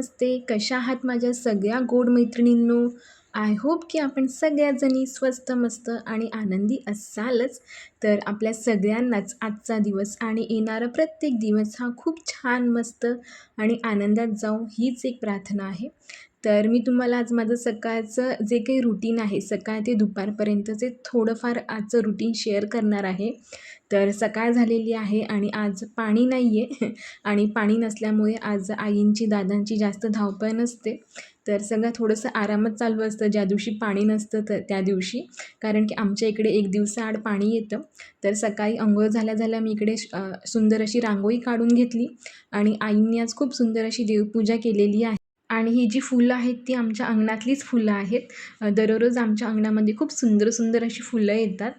नमस्ते. कशा आहात माझ्या सगळ्या गोड मैत्रिणींनो? आय होप की आपण सगळ्याजणी स्वस्त मस्त आणि आनंदी असालच. तर आपल्या सगळ्यांनाच आजचा दिवस आणि येणारा प्रत्येक दिवस हा खूप छान मस्त आणि आनंदात जाऊ हीच एक प्रार्थना आहे. तर मी तुम्हाला आज माझं सकाळचं जे काही रुटीन आहे सकाळ ते दुपारपर्यंतचे थोडंफार आजचं रुटीन शेअर करणार आहे. तर सकाळ झालेली आहे आणि आज पाणी नाही आहे आणि पाणी नसल्यामुळे आज आईंची दादांची जास्त धावपळ नसते. तर सगळं थोडंसं आरामच चालू असतं. ज्या दिवशी पाणी नसतं तर त्या दिवशी. कारण की आमच्या इकडे एक दिवसाआड पाणी येतं. तर सकाळी अंघोळ झाल्या झाल्या मी इकडे सुंदर अशी रांगोळी काढून घेतली. आणि आईंनी आज खूप सुंदर अशी देवपूजा केलेली आहे. आणि ही जी फुलं आहेत ती आमच्या अंगणातलीच फुलं आहेत. दररोज आमच्या अंगणामध्ये खूप सुंदर सुंदर अशी फुलं येतात.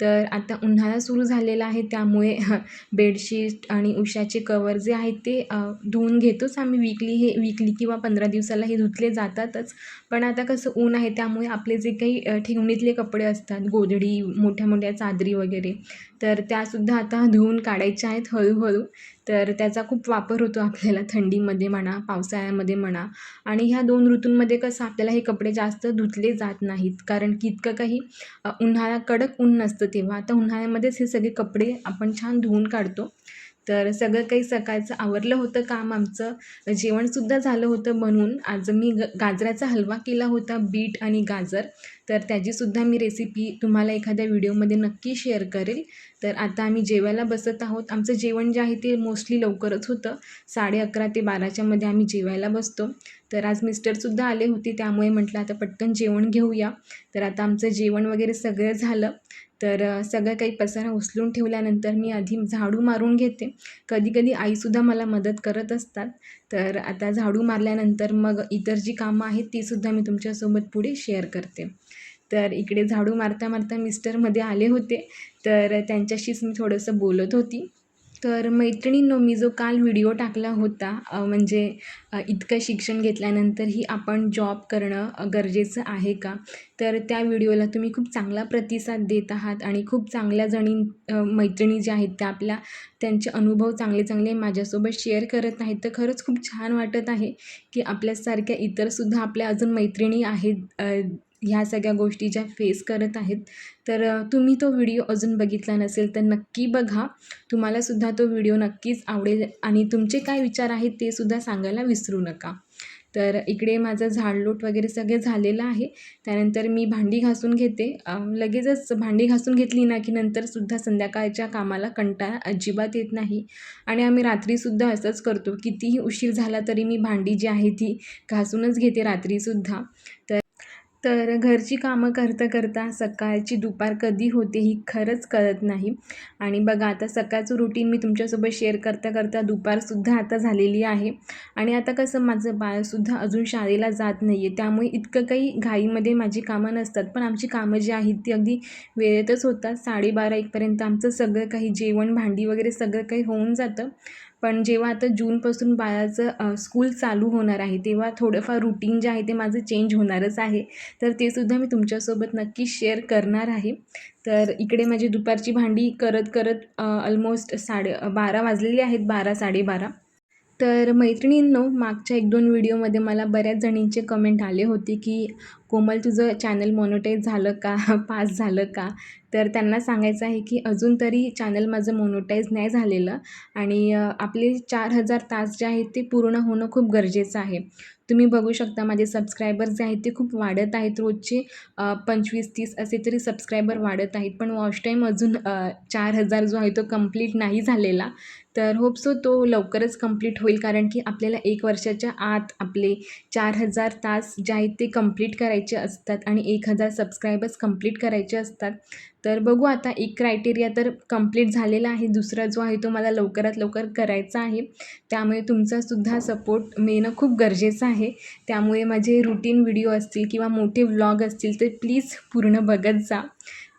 तर आता उन्हाळा सुरू झालेला आहे त्यामुळे बेडशीट आणि उशाचे कवर जे आहेत ते धुवून घेतोच आम्ही विकली हे विकली किंवा पंधरा दिवसाला हे धुतले जातातच. पण आता कसं ऊन आहे त्यामुळे आपले जे काही ठेवणीतले कपडे असतात गोधडी मोठ्या मोठ्या चादरी वगैरे तर त्यासुद्धा आता धुवून काढायच्या आहेत हळूहळू. तर त्याचा खूप वापर होतो आपल्याला थंडीमध्ये म्हणा पावसाळ्यामध्ये म्हणा. आणि ह्या दोन ऋतूंमध्ये कसं आपल्याला हे कपडे जास्त धुतले जात नाहीत. कारण की इतकं काही उन्हाळा कडक ऊन नसतं तेव्हा. आता उन्हाळ्यामध्येच हे सगळे कपडे आपण छान धुवून काढतो. तर सगळं काही सकाळचं आवरलं होतं काम आमचं. जेवणसुद्धा झालं होतं म्हणून आज मी ग गाजराचा हलवा केला होता बीट आणि गाजर. तर त्याचीसुद्धा मी रेसिपी तुम्हाला एखाद्या व्हिडिओमध्ये नक्की शेअर करेल. तर आता आम्ही जेवायला बसत आहोत. आमचं जेवण जे आहे ते मोस्टली लवकरच होतं. साडे अकरा ते बाराच्यामध्ये आम्ही जेवायला बसतो. तर आज मिस्टरसुद्धा आले होते त्यामुळे म्हटलं आता पटकन जेवण घेऊया. तर आता आमचं जेवण वगैरे सगळं झालं. तर सगळं काही पसारा उचलून ठेवल्यानंतर मी आधी झाडू मारून घेते. कधी कधी आईसुद्धा मला मदत करत असतात. तर आता झाडू मारल्यानंतर मग इतर जी कामं आहेत तीसुद्धा मी तुमच्यासोबत पुढे शेअर करते. तर इकडे झाडू मारता मारता मिस्टरमध्ये आले होते. तर त्यांच्याशीच मी थोडंसं बोलत होती. तर मैत्रिणींनो मी जो काल व्हिडिओ टाकला होता म्हणजे इतकं शिक्षण घेतल्यानंतरही आपण जॉब करणं गरजेचं आहे का? तर त्या व्हिडिओला तुम्ही खूप चांगला प्रतिसाद देत आहात आणि खूप चांगल्या जणी मैत्रिणी ज्या आहेत त्या आपल्या त्यांचे अनुभव चांगले चांगले माझ्यासोबत शेअर करत आहेत. तर खरंच खूप छान वाटत आहे की आपल्यासारख्या इतरसुद्धा आपल्या अजून मैत्रिणी आहेत ह्या सगळ्या गोष्टी ज्या फेस करत आहेत तर तुम्ही तो व्हिडिओ अजून बघितला नसेल तर नक्की बघा. तुम्हालासुद्धा तो व्हिडिओ नक्कीच आवडेल आणि तुमचे काय विचार आहेत ते सुद्धा सांगायला विसरू नका. तर इकडे माझं झाडलोट वगैरे सगळे झालेलं आहे. त्यानंतर मी भांडी घासून घेते. लगेचच भांडी घासून घेतली ना की नंतरसुद्धा संध्याकाळच्या कामाला कंटाळा अजिबात येत नाही. आणि आम्ही रात्रीसुद्धा असंच करतो. कितीही उशीर झाला तरी मी भांडी जी आहे ती घासूनच घेते रात्रीसुद्धा तर तर घरची कामं करता करता सकाळची दुपार कधी होते ही खरंच कळत नाही. आणि बघा आता सकाळचं रुटीन मी तुमच्यासोबत शेअर करता करता दुपारसुद्धा आता झालेली आहे. आणि आता कसं माझं बाळसुद्धा अजून शाळेला जात नाही आहे त्यामुळे इतकं काही घाईमध्ये माझी कामं नसतात. पण आमची कामं जी आहेत ती अगदी वेळेतच होतात. साडेबारा एकपर्यंत आमचं सगळं काही जेवण भांडी वगैरे सगळं काही होऊन जातं. पण जेव्हा आता जूनपासून बाळाचं स्कूल चालू होणार आहे तेव्हा थोडंफार रुटीन जे आहे ते माझं चेंज होणारच आहे. तर ते सुद्धा मी तुमच्यासोबत नक्की शेअर करणार आहे. तर इकडे माझी दुपारची भांडी करत करत ऑलमोस्ट साडे बारा वाजलेली आहेत बारा साडेबारा. तर मैत्रिणींनो मागच्या एक दोन व्हिडिओमध्ये मला बऱ्याच जणींचे कमेंट आले होते की कोमल तुझं चॅनल मोनोटाईज झालं का? पास झालं का? तर त्यांना सांगायचं आहे की अजून तरी चॅनल माझं मोनोटाईज नाही झालेलं आणि आपले चार हजार तास जे आहेत ते पूर्ण होणं खूप गरजेचं आहे. तुम्ही बघू शकता माझे सबस्क्रायबर जे आहेत ते खूप वाढत आहेत रोजचे. पंचवीस तीस असे तरी सबस्क्रायबर वाढत आहेत. पण वॉच टाईम अजून चार हजार जो आहे तो कंप्लीट नाही झालेला. तर होप सो तो लवकरच कंप्लीट होईल कारण की आपल्याला एक वर्षाच्या आत आपले चार हजार तास जे आहेत ते कंप्लीट करायचे असतात आणि एक हजार सबस्क्रायबर्स कंप्लीट करायचे असतात. तर बघू आता एक क्रायटेरिया तर कंप्लीट झालेला आहे. दुसरा जो आहे तो मला लवकरात लवकर करायचा आहे. त्यामुळे तुमचासुद्धा सपोर्ट मिळणं खूप गरजेचं आहे. त्यामुळे माझे रुटीन व्हिडिओ असतील किंवा मोठे व्लॉग असतील ते प्लीज पूर्ण बघत जा.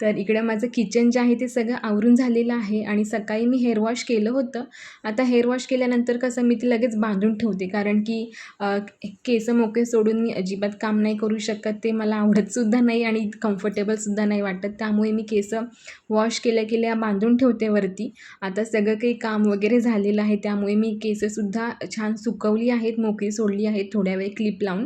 तर इकडं माझं किचन जे आहे ते सगळं आवरून झालेलं आहे आणि सकाळी मी हेअर वॉश केलं होतं. आता हेअर वॉश केल्यानंतर कसं मी ते लगेच बांधून ठेवते. कारण की केस मोकळे सोडून मी अजिबात काम नाही करू शकत. ते मला आवडतसुद्धा नाही आणि कम्फर्टेबलसुद्धा नाही वाटत. त्यामुळे मी केस वॉश केल्या केल्या बांधून ठेवते वरती. आता सगळं काही काम वगैरे झालेलं आहे. त्यामुळे मी केससुद्धा छान सुकवली आहेत मोकळी सोडली आहेत थोड्या वेळ क्लिप लावून.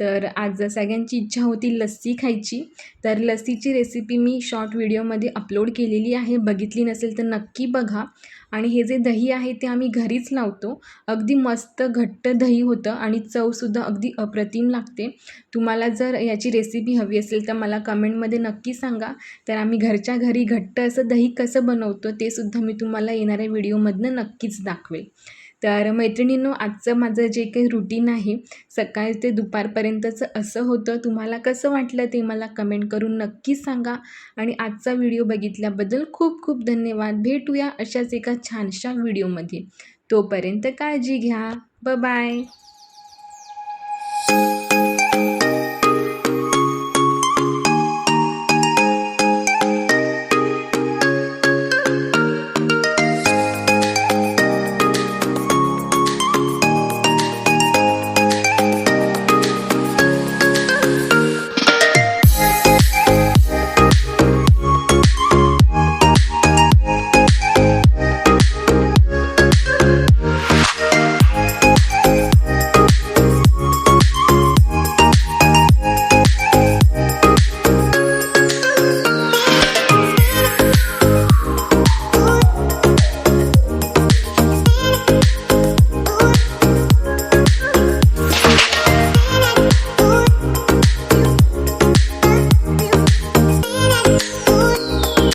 तर आज सगळ्यांची इच्छा होती लस्सी खायची तर लस्सीची रेसिपी मी शॉर्ट व्हिडिओमध्ये अपलोड केलेली आहे. बघितली नसेल तर नक्की बघा. आणि हे जे दही आहे ते आम्ही घरीच लावतो. अगदी मस्त घट्ट दही होतं आणि चवसुद्धा अगदी अप्रतिम लागते. तुम्हाला जर याची रेसिपी हवी असेल तर मला कमेंटमध्ये नक्की सांगा. तर आम्ही घरच्या घरी घट्ट असं दही कसं बनवतो ते सुद्धा मी तुम्हाला येणाऱ्या व्हिडिओमधनं नक्कीच दाखवेल. तर मैत्रिणींनो आजचं माझं जे काही रुटीन आहे सकाळ ते दुपारपर्यंतचं असं होतं. तुम्हाला कसं वाटलं ते मला कमेंट करून नक्कीच सांगा. आणि आजचा व्हिडिओ बघितल्याबद्दल खूप खूप धन्यवाद. भेटूया अशाच एका छानशा व्हिडिओमध्ये तोपर्यंत काळजी घ्या. ब बाय